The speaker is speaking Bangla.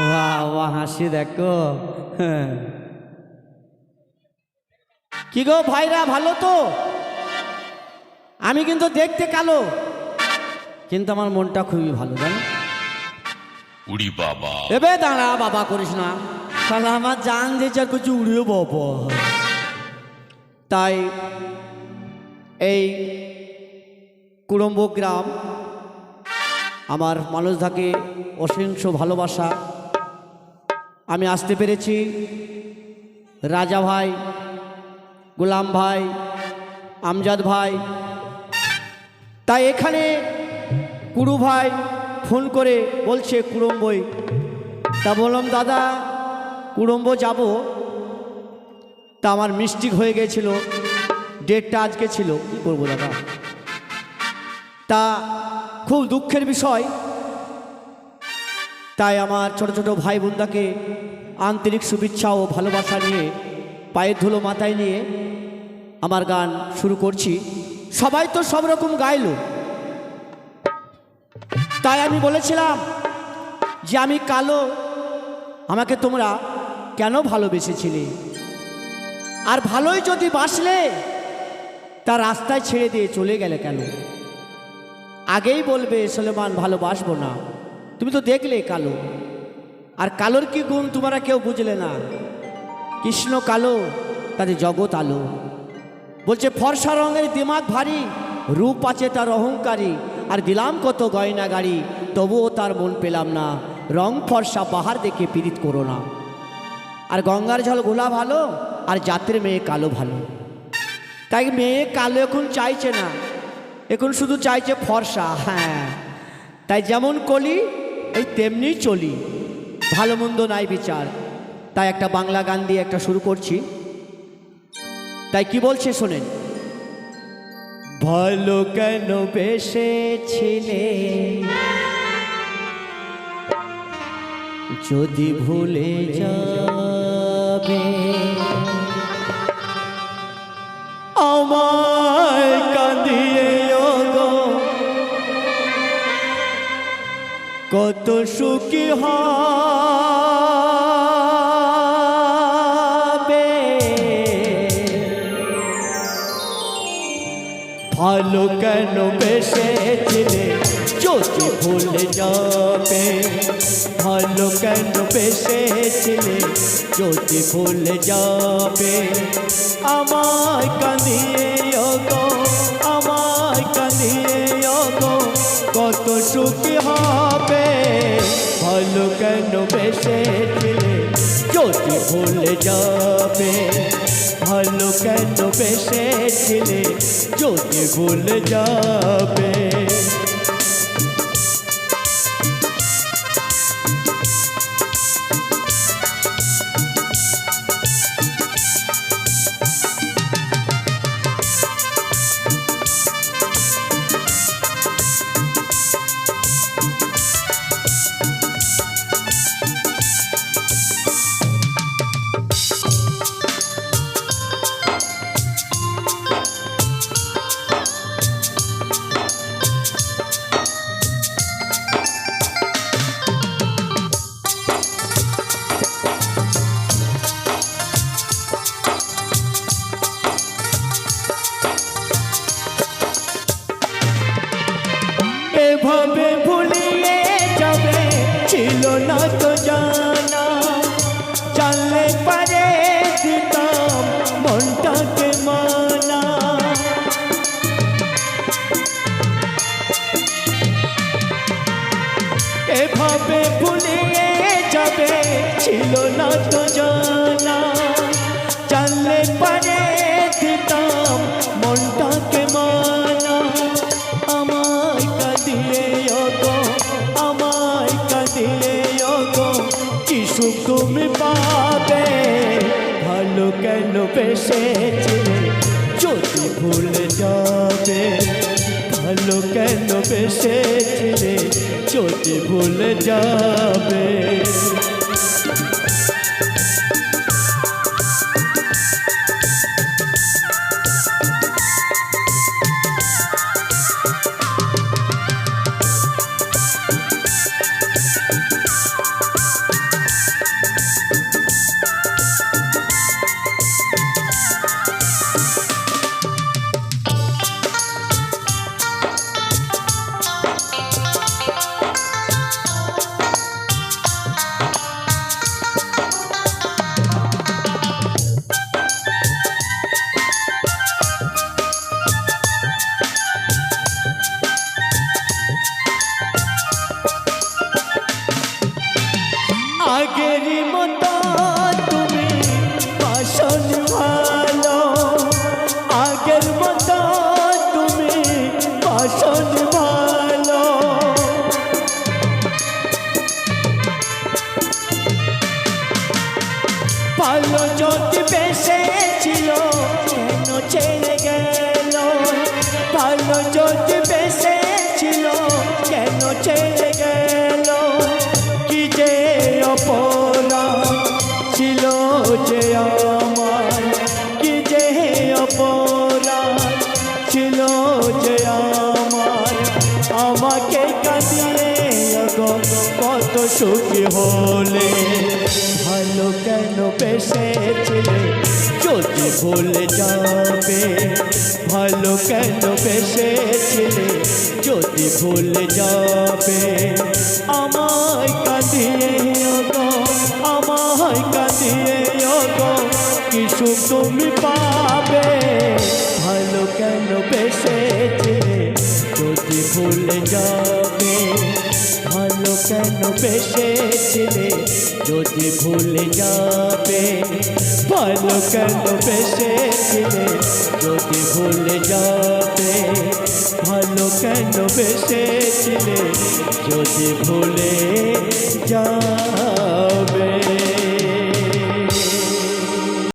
বাহ বাহ হাসি দেখো হ্যাঁ। কি গো ভাইরা ভালো তো আমি কিন্তু দেখতে কালো কিন্তু আমার মনটা খুবই ভালো জানো উড়ি বাবা এবে দাঁড়া বাবা করিস না তাহলে আমার জান দিয়েছে আর কিছু উড়িয়ে বাবা তাই এই কুড়ম্ব গ্রাম আমার মানুষ থাকে অসংখ্য ভালোবাসা আমি আসতে পেরেছি। রাজা ভাই, গোলাম ভাই, আমজাদ ভাই, তাই এখানে কুড়ু ভাই ফোন করে বলছে কুড়ম্বই তা বললাম, দাদা কুড়ম্ব যাব। তা আমার মিস্টিক হয়ে গেছিল। ডেটটা আজকে ছিল, কী করব দাদা? তা খুব দুঃখের বিষয় তাই আমার ছোট ছোট ভাই বোনদাকে আন্তরিক শুভেচ্ছা ও ভালোবাসা নিয়ে, পায়ের ধুলো মাথায় নিয়ে আমার গান শুরু করছি। সবাই তো সব রকম গাইলো। তাই আমি বলেছিলাম যে আমি কালো, আমাকে তোমরা কেন ভালোবেসেছিলে? আর ভালোই যদি বাসলে, তা রাস্তায় ছেড়ে দিয়ে চলে গেলে কেন? আগেই বলবে, সলেমান, ভালোবাসবো না। তুমি তো দেখলে কালো। আর কালোর কি গুণ তোমরা কেউ বুঝলে না? কৃষ্ণ কালো তাদের জগৎ আলো। বলছে, ফর্সা রঙের দিমাগ ভারী, রূপ আছে তার অহংকারী। আর দিলাম কত গয়না গাড়ি তবুও তার মন পেলাম না। রং ফর্সা, পাহাড় দেখে পীড়িত করো না। আর গঙ্গার জল গোলা ভালো, আর জাতের মেয়ে কালো ভালো। তাই মেয়ে কালো এখন চাইছে না। এখন শুধু চাইছে ফর্সা হ্যাঁ। তাই যেমন কলি এই তেমনি চলি। ভালো মন্দ নাই বিচার। তাই একটা বাংলা গান দিয়ে একটা শুরু করছি। তাই কি বলছে শোনেন। ভালো কেন বেসেছিলে? যদি ভুলে যাবে। আমায় কত সুখী হবে। ভালো কেন বেসেছিলে? যদি ভুলে যাবে। ভালো কেন বেসেছিলে? যদি ভুলে যাবে। আমায় কাঁদিয়ে যাবে ভালো কেন বেসেছিলে যদি ভুলে যাবে তো জানা পারে এভাবে ভুলিয়ে যাবে ছিল না তো জানা কেন বেসেছিলে যদি ভুলে যাবে ভালো কেন বেসেছিলে যদি ভুলে যাবে মতো তুমি বাসন ভালো। আগের মতো তুমি ভালো। যদি বেসেছিল আমাকে কাঁদিয়ে গো কত সুখী হলে। ভালো কেন বেসেছিলে যদি ভুলে যাবে, ভালো কেন বেসেছিলে যদি ভুলে যাবে, আমায় কাঁদিয়ে গো আমায় কাঁদিয়ে গো কি সুখ তুমি পাবে? ভালো কেন বেসেছিলে ভুলে যাবে। ভালো কেন বেসেছিলে? যদি ভুলে যাবে। ভালো কেন বেসেছিলে? যদি ভুলে যাবে। ভালো কেন বেসেছিলে? যদি ভুলে